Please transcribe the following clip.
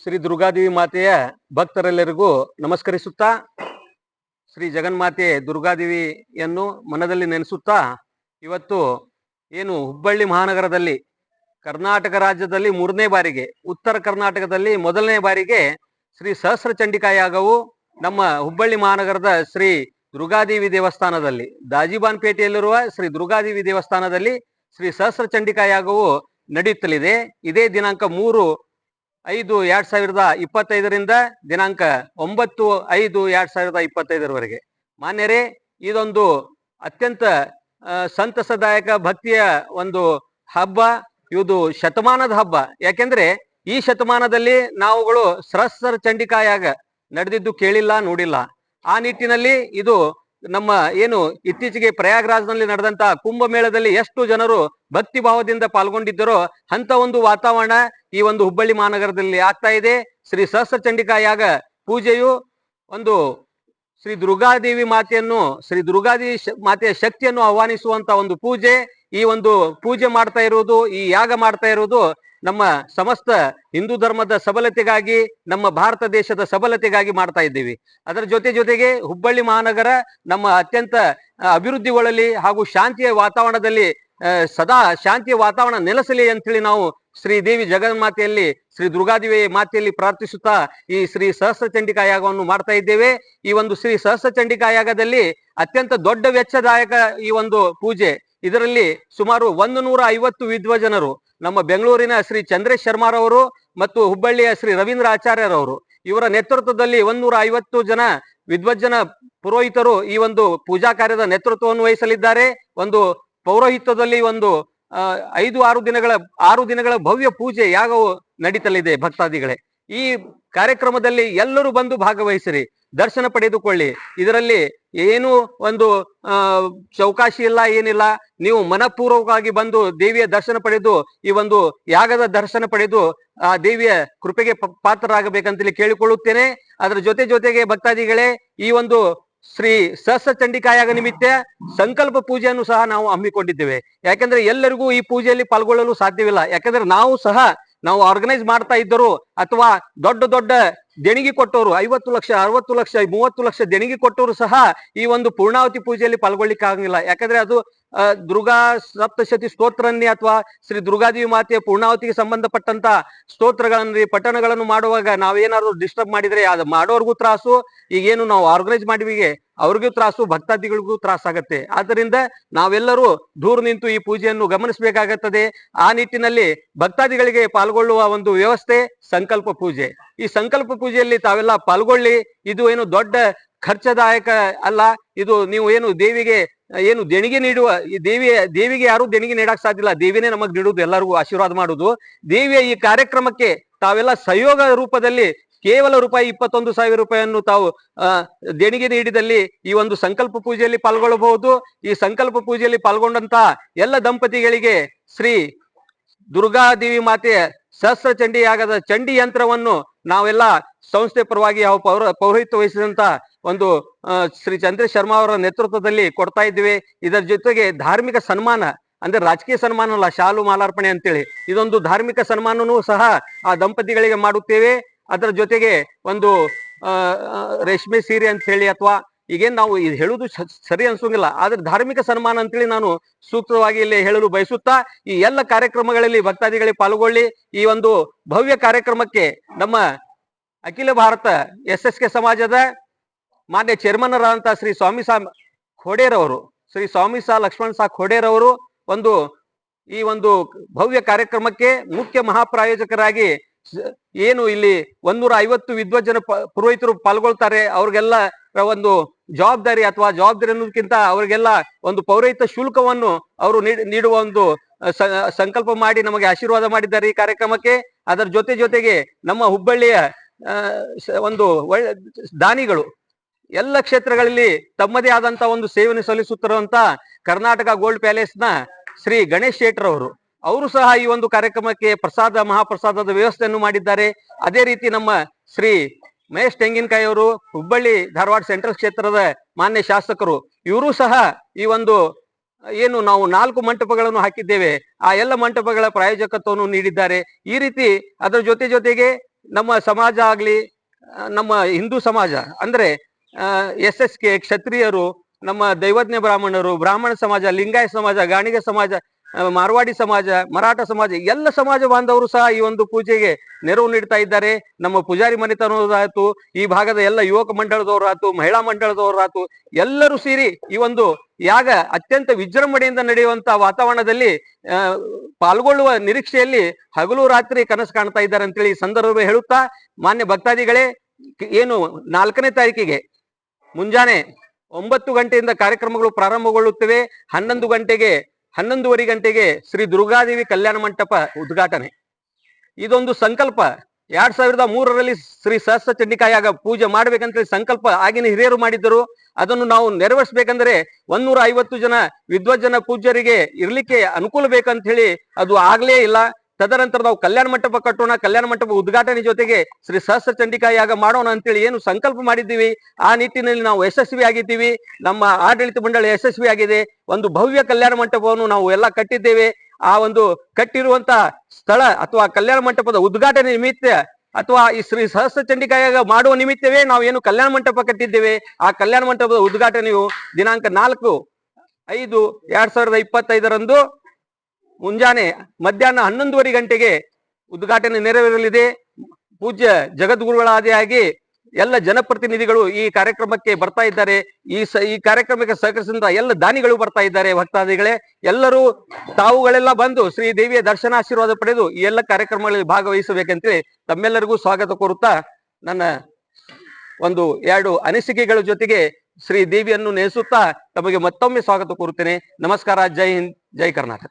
ಶ್ರೀ ದುರ್ಗಾದೇವಿ ಮಾತೆಯ ಭಕ್ತರೆಲ್ಲರಿಗೂ ನಮಸ್ಕರಿಸುತ್ತಾ, ಶ್ರೀ ಜಗನ್ಮಾತೆ ದುರ್ಗಾದೇವಿಯನ್ನು ಮನದಲ್ಲಿ ನೆನೆಸುತ್ತಾ, ಇವತ್ತು ಏನು ಹುಬ್ಬಳ್ಳಿ ಮಹಾನಗರದಲ್ಲಿ, ಕರ್ನಾಟಕ ರಾಜ್ಯದಲ್ಲಿ ಮೂರನೇ ಬಾರಿಗೆ, ಉತ್ತರ ಕರ್ನಾಟಕದಲ್ಲಿ ಮೊದಲನೇ ಬಾರಿಗೆ ಶ್ರೀ ಸಹಸ್ರ ಚಂಡಿಕಾ ಯಾಗವು ನಮ್ಮ ಹುಬ್ಬಳ್ಳಿ ಮಹಾನಗರದ ಶ್ರೀ ದುರ್ಗಾದೇವಿ ದೇವಸ್ಥಾನದಲ್ಲಿ ದಾಜಿಬಾನ್ ಪೇಟೆಯಲ್ಲಿರುವ ಶ್ರೀ ದುರ್ಗಾದೇವಿ ದೇವಸ್ಥಾನದಲ್ಲಿ ಶ್ರೀ ಸಹಸ್ರ ಚಂಡಿಕಾ ಯಾಗವು ನಡೆಯುತ್ತಲಿದೆ ಇದೇ ದಿನಾಂಕ ಮೂರು ಐದು ಎರಡ್ ಸಾವಿರದ ಇಪ್ಪತ್ತೈದರಿಂದ ದಿನಾಂಕ ಒಂಬತ್ತು ಐದು ಎರಡ್ ಸಾವಿರದ ಇಪ್ಪತ್ತೈದರವರೆಗೆ. ಮಾನ್ಯರೇ, ಇದೊಂದು ಅತ್ಯಂತ ಸಂತಸದಾಯಕ ಭಕ್ತಿಯ ಒಂದು ಹಬ್ಬ. ಇದು ಶತಮಾನದ ಹಬ್ಬ. ಯಾಕೆಂದ್ರೆ, ಈ ಶತಮಾನದಲ್ಲಿ ನಾವುಗಳು ಸರಸ್ಸರ ಚಂಡಿಕಾಯಾಗ ನಡೆದಿದ್ದು ಕೇಳಿಲ್ಲ, ನೋಡಿಲ್ಲ. ಆ ನಿಟ್ಟಿನಲ್ಲಿ ಇದು ನಮ್ಮ ಏನು ಇತ್ತೀಚೆಗೆ ಪ್ರಯಾಗ್ರಾಜ್ನಲ್ಲಿ ನಡೆದಂತಹ ಕುಂಭಮೇಳದಲ್ಲಿ ಎಷ್ಟು ಜನರು ಭಕ್ತಿ ಭಾವದಿಂದ ಪಾಲ್ಗೊಂಡಿದ್ದರೋ ಅಂತ ಒಂದು ವಾತಾವರಣ ಈ ಒಂದು ಹುಬ್ಬಳ್ಳಿ ಮಹಾನಗರದಲ್ಲಿ ಆಗ್ತಾ ಇದೆ. ಶ್ರೀ ಸಹಸ್ರ ಚಂಡಿಕಾ ಯಾಗ ಪೂಜೆಯು ಒಂದು ಶ್ರೀ ದುರ್ಗಾದೇವಿ ಮಾತೆಯನ್ನು, ಶ್ರೀ ದುರ್ಗಾದೇವಿ ಮಾತೆಯ ಶಕ್ತಿಯನ್ನು ಆಹ್ವಾನಿಸುವಂತ ಒಂದು ಪೂಜೆ. ಈ ಒಂದು ಪೂಜೆ ಮಾಡ್ತಾ ಇರುವುದು, ಈ ಯಾಗ ಮಾಡ್ತಾ ಇರುವುದು ನಮ್ಮ ಸಮಸ್ತ ಹಿಂದೂ ಧರ್ಮದ ಸಬಲತೆಗಾಗಿ, ನಮ್ಮ ಭಾರತ ದೇಶದ ಸಬಲತೆಗಾಗಿ ಮಾಡ್ತಾ ಇದ್ದೀವಿ. ಅದರ ಜೊತೆ ಜೊತೆಗೆ ಹುಬ್ಬಳ್ಳಿ ಮಹಾನಗರ ನಮ್ಮ ಅತ್ಯಂತ ಅಭಿವೃದ್ಧಿ ಅಭಿವೃದ್ಧಿಗೊಳ್ಳಲಿ ಹಾಗೂ ಶಾಂತಿಯ ವಾತಾವರಣದಲ್ಲಿ ಸದಾ ಶಾಂತಿಯ ವಾತಾವರಣ ನೆಲೆಸಲಿ ಅಂತೇಳಿ ನಾವು ಶ್ರೀ ದೇವಿ ಜಗನ್ಮಾತೆಯಲ್ಲಿ ಶ್ರೀ ದುರ್ಗಾದೇವಿ ಮಾತೆಯಲ್ಲಿ ಪ್ರಾರ್ಥಿಸುತ್ತಾ ಈ ಶ್ರೀ ಸಹಸ್ರ ಚಂಡಿಕಾ ಯಾಗವನ್ನು ಮಾಡ್ತಾ ಇದ್ದೇವೆ. ಈ ಒಂದು ಶ್ರೀ ಸಹಸ್ರ ಚಂಡಿಕಾ ಯಾಗದಲ್ಲಿ ಅತ್ಯಂತ ದೊಡ್ಡ ವೆಚ್ಚದಾಯಕ ಈ ಒಂದು ಪೂಜೆ. ಇದರಲ್ಲಿ ಸುಮಾರು ಒಂದು ನೂರ ಐವತ್ತು ವಿದ್ವಜನರು ನಮ್ಮ ಬೆಂಗಳೂರಿನ ಶ್ರೀ ಚಂದ್ರೇಶ್ ಶರ್ಮಾರವರು ಮತ್ತು ಹುಬ್ಬಳ್ಳಿಯ ಶ್ರೀ ರವೀಂದ್ರ ಆಚಾರ್ಯರವರು. ಇವರ ನೇತೃತ್ವದಲ್ಲಿ ಒಂದೂರ ಐವತ್ತು ಜನ ವಿದ್ವಜ್ಜನ ಪುರೋಹಿತರು ಈ ಒಂದು ಪೂಜಾ ಕಾರ್ಯದ ನೇತೃತ್ವವನ್ನು ವಹಿಸಲಿದ್ದಾರೆ. ಒಂದು ಪೌರೋಹಿತ್ಯದಲ್ಲಿ ಒಂದು ಐದು, ಆರು ದಿನಗಳ ಆರು ದಿನಗಳ ಭವ್ಯ ಪೂಜೆ ಯಾಗವು ನಡೀತಲಿದೆ ಭಕ್ತಾದಿಗಳೇ. ಈ ಕಾರ್ಯಕ್ರಮದಲ್ಲಿ ಎಲ್ಲರೂ ಬಂದು ಭಾಗವಹಿಸಿರಿ. ದರ್ಶನ ಪಡೆದುಕೊಳ್ಳಿ. ಇದರಲ್ಲಿ ಏನು ಒಂದು ಚೌಕಾಶಿ ಇಲ್ಲ, ಏನಿಲ್ಲ. ನೀವು ಮನಪೂರ್ವಕವಾಗಿ ಬಂದು ದೇವಿಯ ದರ್ಶನ ಪಡೆದು, ಈ ಒಂದು ಯಾಗದ ದರ್ಶನ ಪಡೆದು, ಆ ದೇವಿಯ ಕೃಪೆಗೆ ಪಾತ್ರರಾಗಬೇಕಂತೇಳಿ ಕೇಳಿಕೊಳ್ಳುತ್ತೇನೆ. ಅದರ ಜೊತೆ ಜೊತೆಗೆ ಭಕ್ತಾದಿಗಳೇ, ಈ ಒಂದು ಶ್ರೀ ಸಹಸ್ರ ಚಂಡಿಕಾಯಾಗ ನಿಮಿತ್ತ ಸಂಕಲ್ಪ ಪೂಜೆಯನ್ನು ಸಹ ನಾವು ಹಮ್ಮಿಕೊಂಡಿದ್ದೇವೆ. ಯಾಕೆಂದ್ರೆ ಎಲ್ಲರಿಗೂ ಈ ಪೂಜೆಯಲ್ಲಿ ಪಾಲ್ಗೊಳ್ಳಲು ಸಾಧ್ಯವಿಲ್ಲ. ಯಾಕಂದ್ರೆ ನಾವು ಸಹ, ನಾವು ಆರ್ಗನೈಸ್ ಮಾಡ್ತಾ ಇದ್ದರು ಅಥವಾ ದೊಡ್ಡ ದೊಡ್ಡ ದೇಣಿಗೆ ಕೊಟ್ಟವರು, ಐವತ್ತು ಲಕ್ಷ, ಅರವತ್ತು ಲಕ್ಷ, ಮೂವತ್ತು ಲಕ್ಷ ದೇಣಿಗೆ ಕೊಟ್ಟವರು ಸಹ ಈ ಒಂದು ಪೂರ್ಣಾವತಿ ಪೂಜೆಯಲ್ಲಿ ಪಾಲ್ಗೊಳ್ಳಿಕ್ಕೆ ಆಗಂಗಿಲ್ಲ ಯಾಕಂದ್ರೆ ಅದು ದುರ್ಗಾ ಸಪ್ತಶತಿ ಸ್ತೋತ್ರನ್ನೇ ಅಥವಾ ಶ್ರೀ ದುರ್ಗಾದೇವಿ ಮಾತೆಯ ಪೂರ್ಣಾವತಿಗೆ ಸಂಬಂಧಪಟ್ಟಂತ ಸ್ತೋತ್ರಗಳನ್ನ ಪಠಣಗಳನ್ನು ಮಾಡುವಾಗ ನಾವೇನಾದ್ರು ಡಿಸ್ಟರ್ಬ್ ಮಾಡಿದ್ರೆ ಅದು ಮಾಡೋರ್ಗೂ ತ್ರಾಸು, ಈಗೇನು ನಾವು ಆರ್ಗನೈಸ್ ಮಾಡಿವಿಗೆ ಅವ್ರಿಗೂ ತ್ರಾಸು, ಭಕ್ತಾದಿಗಳಿಗೂ ತ್ರಾಸ ಆಗತ್ತೆ ಆದ್ದರಿಂದ ನಾವೆಲ್ಲರೂ ದೂರ ನಿಂತು ಈ ಪೂಜೆಯನ್ನು ಗಮನಿಸಬೇಕಾಗುತ್ತದೆ. ಆ ನಿಟ್ಟಿನಲ್ಲಿ ಭಕ್ತಾದಿಗಳಿಗೆ ಪಾಲ್ಗೊಳ್ಳುವ ಒಂದು ವ್ಯವಸ್ಥೆ ಸಂಕಲ್ಪ ಪೂಜೆ. ಈ ಸಂಕಲ್ಪ ಪೂಜೆಯಲ್ಲಿ ತಾವೆಲ್ಲ ಪಾಲ್ಗೊಳ್ಳಿ. ಇದು ಏನು ದೊಡ್ಡ ಖರ್ಚದಾಯಕ ಅಲ್ಲ. ಇದು ನೀವು ಏನು ದೇವಿಗೆ ಏನು ದೇಣಿಗೆ ನೀಡುವ, ಈ ದೇವಿಯ, ದೇವಿಗೆ ಯಾರು ದೇಣಿಗೆ ನೀಡಕ್ ಸಾಧ್ಯ ಇಲ್ಲ. ದೇವಿನೇ ನಮಗ್ ನೀಡುವುದು ಎಲ್ಲರಿಗೂ ಆಶೀರ್ವಾದ ಮಾಡುದು. ದೇವಿಯ ಈ ಕಾರ್ಯಕ್ರಮಕ್ಕೆ ತಾವೆಲ್ಲ ಸಹಯೋಗ ರೂಪದಲ್ಲಿ ಕೇವಲ ರೂಪಾಯಿ ಇಪ್ಪತ್ತೊಂದು ಸಾವಿರ ರೂಪಾಯಿಯನ್ನು ತಾವು ದೇಣಿಗೆ ನೀಡಿದಲ್ಲಿ ಈ ಒಂದು ಸಂಕಲ್ಪ ಪೂಜೆಯಲ್ಲಿ ಪಾಲ್ಗೊಳ್ಳಬಹುದು. ಈ ಸಂಕಲ್ಪ ಪೂಜೆಯಲ್ಲಿ ಪಾಲ್ಗೊಂಡಂತಹ ಎಲ್ಲ ದಂಪತಿಗಳಿಗೆ ಶ್ರೀ ದುರ್ಗಾದೇವಿ ಮಾತೆಯ ಸಹಸ್ರ ಚಂಡಿ ಯಾಗದ ಚಂಡಿ ಯಂತ್ರವನ್ನು ನಾವೆಲ್ಲ ಸಂಸ್ಥೆ ಪರವಾಗಿ ಯಾವ ಪೌರ, ಪೌರೋಹಿತ್ಯ ವಹಿಸಿದಂತ ಒಂದು ಶ್ರೀ ಚಂದ್ರೇಶ್ ಶರ್ಮಾ ಅವರ ನೇತೃತ್ವದಲ್ಲಿ ಕೊಡ್ತಾ ಇದ್ದೀವಿ. ಇದರ ಜೊತೆಗೆ ಧಾರ್ಮಿಕ ಸನ್ಮಾನ, ಅಂದ್ರೆ ರಾಜಕೀಯ ಸನ್ಮಾನ ಅಲ್ಲ ಶಾಲು ಮಾಲಾರ್ಪಣೆ ಅಂತೇಳಿ. ಇದೊಂದು ಧಾರ್ಮಿಕ ಸನ್ಮಾನನೂ ಸಹ ಆ ದಂಪತಿಗಳಿಗೆ ಮಾಡುತ್ತೇವೆ. ಅದರ ಜೊತೆಗೆ ಒಂದು ರೇಷ್ಮೆ ಸೀರೆ ಅಂತ ಹೇಳಿ ಅಥವಾ ಈಗೇನ್ ನಾವು ಇದು ಹೇಳುದು ಸರಿ ಅನ್ಸೋಂಗಿಲ್ಲ. ಆದ್ರೆ ಧಾರ್ಮಿಕ ಸನ್ಮಾನ ಅಂತೇಳಿ ನಾನು ಸೂಕ್ತವಾಗಿ ಇಲ್ಲಿ ಹೇಳಲು ಬಯಸುತ್ತಾ, ಈ ಎಲ್ಲ ಕಾರ್ಯಕ್ರಮಗಳಲ್ಲಿ ಭಕ್ತಾದಿಗಳಿಗೆ ಪಾಲ್ಗೊಳ್ಳಿ. ಈ ಒಂದು ಭವ್ಯ ಕಾರ್ಯಕ್ರಮಕ್ಕೆ ನಮ್ಮ ಅಖಿಲ ಭಾರತ ಎಸ್ ಎಸ್ ಕೆ ಸಮಾಜದ ಮಾನ್ಯ ಚೇರ್ಮನ್ ಆದಂತ ಶ್ರೀ ಸ್ವಾಮಿ ಸಾ ಖೋಡೇರ್ ಅವರು ಶ್ರೀ ಸ್ವಾಮಿ ಸಾ ಲಕ್ಷ್ಮಣ್ ಸಾ ಖೋಡೇರ್ ಅವರು ಒಂದು ಈ ಒಂದು ಭವ್ಯ ಕಾರ್ಯಕ್ರಮಕ್ಕೆ ಮುಖ್ಯ ಮಹಾಪ್ರಾಯೋಜಕರಾಗಿ ಏನು ಇಲ್ಲಿ ಒಂದೂರ ಐವತ್ತು ವಿದ್ವಜ್ಜನ ಪುರೋಹಿತರು ಪಾಲ್ಗೊಳ್ತಾರೆ. ಅವ್ರಿಗೆಲ್ಲ ಒಂದು ಜವಾಬ್ದಾರಿ ಅಥವಾ ಜವಾಬ್ದಾರಿ ಅನ್ನೋದಕ್ಕಿಂತ ಅವರಿಗೆಲ್ಲ ಒಂದು ಪೌರಹಿತ ಶುಲ್ಕವನ್ನು ಅವರು ನೀಡ್- ನೀಡುವ ಒಂದು ಸಂಕಲ್ಪ ಮಾಡಿ ನಮಗೆ ಆಶೀರ್ವಾದ ಮಾಡಿದ್ದಾರೆ ಈ ಕಾರ್ಯಕ್ರಮಕ್ಕೆ. ಅದರ ಜೊತೆ ಜೊತೆಗೆ ನಮ್ಮ ಹುಬ್ಬಳ್ಳಿಯ ಒಂದು ಒಳ್ಳೆ ದಾನಿಗಳು. ಎಲ್ಲ ಕ್ಷೇತ್ರಗಳಲ್ಲಿ ತಮ್ಮದೇ ಆದಂತ ಒಂದು ಸೇವೆಯನ್ನು ಸಲ್ಲಿಸುತ್ತಿರುವಂತ ಕರ್ನಾಟಕ ಗೋಲ್ಡ್ ಪ್ಯಾಲೇಸ್ನ ಶ್ರೀ ಗಣೇಶ್ ಶೇಟ್ರ್ ಅವರು. ಅವರು ಸಹ ಈ ಒಂದು ಕಾರ್ಯಕ್ರಮಕ್ಕೆ ಪ್ರಸಾದ, ಮಹಾಪ್ರಸಾದದ ವ್ಯವಸ್ಥೆಯನ್ನು ಮಾಡಿದ್ದಾರೆ. ಅದೇ ರೀತಿ ನಮ್ಮ ಶ್ರೀ ಮಹೇಶ್ ತೆಂಗಿನಕಾಯಿ ಅವರು ಹುಬ್ಬಳ್ಳಿ ಧಾರವಾಡ ಸೆಂಟ್ರಲ್ ಕ್ಷೇತ್ರದ ಮಾನ್ಯ ಶಾಸಕರು, ಇವರು ಸಹ ಈ ಒಂದು, ಏನು ನಾವು ನಾಲ್ಕು ಮಂಟಪಗಳನ್ನು ಹಾಕಿದ್ದೇವೆ. ಆ ಎಲ್ಲ ಮಂಟಪಗಳ ಪ್ರಾಯೋಜಕತ್ವವನ್ನು ನೀಡಿದ್ದಾರೆ. ಈ ರೀತಿ ಅದರ ಜೊತೆ ಜೊತೆಗೆ ನಮ್ಮ ಸಮಾಜ ಆಗ್ಲಿ, ನಮ್ಮ ಹಿಂದೂ ಸಮಾಜ, ಅಂದ್ರೆ ಎಸ್ ಎಸ್ ಕೆ ಕ್ಷತ್ರಿಯರು, ನಮ್ಮ ದೈವಜ್ಞ ಬ್ರಾಹ್ಮಣರು, ಬ್ರಾಹ್ಮಣ ಸಮಾಜ ಲಿಂಗಾಯ ಸಮಾಜ, ಗಾಣಿಗ ಸಮಾಜ ಮಾರ್ವಾಡಿ ಸಮಾಜ, ಮರಾಠ ಸಮಾಜ, ಎಲ್ಲ ಸಮಾಜ ಬಾಂಧವರು ಸಹ ಈ ಒಂದು ಪೂಜೆಗೆ ನೆರವು ನೀಡ್ತಾ ಇದ್ದಾರೆ. ನಮ್ಮ ಪೂಜಾರಿ ಮನೆತನದಾಯ್ತು ಈ ಭಾಗದ ಎಲ್ಲ ಯುವಕ ಮಂಡಳದವರಾಯ್ತು ಮಹಿಳಾ ಮಂಡಳದವರಾಯ್ತು ಎಲ್ಲರೂ ಸೇರಿ ಈ ಒಂದು ಯಾಗ ಅತ್ಯಂತ ವಿಜೃಂಭಣೆಯಿಂದ ನಡೆಯುವಂತಹ ವಾತಾವರಣದಲ್ಲಿ ಪಾಲ್ಗೊಳ್ಳುವ ನಿರೀಕ್ಷೆಯಲ್ಲಿ ಹಗಲು ರಾತ್ರಿ ಕನಸು ಕಾಣ್ತಾ ಇದ್ದಾರೆ ಅಂತೇಳಿ ಸಂದರ್ಭ ಹೇಳುತ್ತಾ, ಮಾನ್ಯ ಭಕ್ತಾದಿಗಳೇ ಏನು ನಾಲ್ಕನೇ ತಾರೀಕಿಗೆ ಮುಂಜಾನೆ ಒಂಬತ್ತು ಗಂಟೆಯಿಂದ ಕಾರ್ಯಕ್ರಮಗಳು ಪ್ರಾರಂಭಗೊಳ್ಳುತ್ತವೆ. ಹನ್ನೊಂದು ಗಂಟೆಗೆ ಹನ್ನೊಂದುವರೆ ಗಂಟೆಗೆ ಶ್ರೀ ದುರ್ಗಾದೇವಿ ಕಲ್ಯಾಣ ಮಂಟಪ ಉದ್ಘಾಟನೆ. ಇದೊಂದು ಸಂಕಲ್ಪ. ಎರಡ್ ಸಾವಿರದ ಮೂರರಲ್ಲಿ ಶ್ರೀ ಸಹಸ್ರ ಚಂಡಿಕಾಯಾಗ ಪೂಜೆ ಮಾಡ್ಬೇಕಂತ ಸಂಕಲ್ಪ ಆಗಿನ ಹಿರಿಯರು ಮಾಡಿದ್ದರು. ಅದನ್ನು ನಾವು ನೆರವೇರಿಸಬೇಕಂದ್ರೆ ಒಂದೂರ ಐವತ್ತು ಜನ ವಿದ್ವಜ್ಜನ ಪೂಜ್ಯರಿಗೆ ಇರ್ಲಿಕ್ಕೆ ಅನುಕೂಲ ಬೇಕಂತ ಹೇಳಿ ಅದು ಆಗ್ಲೇ ಇಲ್ಲ. ತದನಂತರ ನಾವು ಕಲ್ಯಾಣ ಮಂಟಪ ಕಟ್ಟೋಣ, ಕಲ್ಯಾಣ ಮಂಟಪ ಉದ್ಘಾಟನೆ ಜೊತೆಗೆ ಶ್ರೀ ಸಹಸ್ರ ಚಂಡಿಕಾಯಾಗ ಮಾಡೋಣ ಅಂತೇಳಿ ಏನು ಸಂಕಲ್ಪ ಮಾಡಿದ್ದೀವಿ. ಆ ನಿಟ್ಟಿನಲ್ಲಿ ನಾವು ಯಶಸ್ವಿ ಆಗಿದ್ದೀವಿ. ನಮ್ಮ ಆಡಳಿತ ಮಂಡಳಿ ಯಶಸ್ವಿ ಆಗಿದೆ. ಒಂದು ಭವ್ಯ ಕಲ್ಯಾಣ ಮಂಟಪವನ್ನು ನಾವು ಎಲ್ಲ ಕಟ್ಟಿದ್ದೇವೆ. ಆ ಒಂದು ಕಟ್ಟಿರುವಂತ ಸ್ಥಳ ಅಥವಾ ಕಲ್ಯಾಣ ಮಂಟಪದ ಉದ್ಘಾಟನೆ ನಿಮಿತ್ತ ಅಥವಾ ಈ ಶ್ರೀ ಸಹಸ್ರ ಚಂಡಿಕಾಯಾಗ ಮಾಡುವ ನಿಮಿತ್ತವೇ ನಾವು ಏನು ಕಲ್ಯಾಣ ಮಂಟಪ ಕಟ್ಟಿದ್ದೇವೆ. ಆ ಕಲ್ಯಾಣ ಮಂಟಪದ ಉದ್ಘಾಟನೆಯು ದಿನಾಂಕ ನಾಲ್ಕು ಐದು ಎರಡ್ ಸಾವಿರದ ಇಪ್ಪತ್ತೈದರಂದು ಮುಂಜಾನೆ ಮಧ್ಯಾಹ್ನ ಹನ್ನೊಂದುವರೆ ಗಂಟೆಗೆ ಉದ್ಘಾಟನೆ ನೆರವೇರಲಿದೆ. ಪೂಜ್ಯ ಜಗದ್ಗುರುಗಳಾದಿಯಾಗಿ ಎಲ್ಲ ಜನಪ್ರತಿನಿಧಿಗಳು ಈ ಕಾರ್ಯಕ್ರಮಕ್ಕೆ ಬರ್ತಾ ಇದ್ದಾರೆ. ಈ ಸ, ಈ ಕಾರ್ಯಕ್ರಮಕ್ಕೆ ಸಹಕರಿಸಿದ ಎಲ್ಲ ದಾನಿಗಳು ಬರ್ತಾ ಇದ್ದಾರೆ ಭಕ್ತಾದಿಗಳೇ. ಎಲ್ಲರೂ ತಾವುಗಳೆಲ್ಲ ಬಂದು ಶ್ರೀ ದೇವಿಯ ದರ್ಶನಾಶೀರ್ವಾದ ಪಡೆದು ಈ ಎಲ್ಲ ಕಾರ್ಯಕ್ರಮಗಳಲ್ಲಿ ಭಾಗವಹಿಸಬೇಕಂತೇಳಿ ತಮ್ಮೆಲ್ಲರಿಗೂ ಸ್ವಾಗತ ಕೋರುತ್ತಾ ನನ್ನ ಒಂದು ಎರಡು ಅನಿಸಿಕೆಗಳ ಜೊತೆಗೆ ಶ್ರೀ ದೇವಿಯನ್ನು ನೆನೆಸುತ್ತಾ ತಮಗೆ ಮತ್ತೊಮ್ಮೆ ಸ್ವಾಗತ ಕೋರುತ್ತೇನೆ. ನಮಸ್ಕಾರ, ಜೈ ಹಿಂದ್, ಜೈ ಕರ್ನಾಟಕ.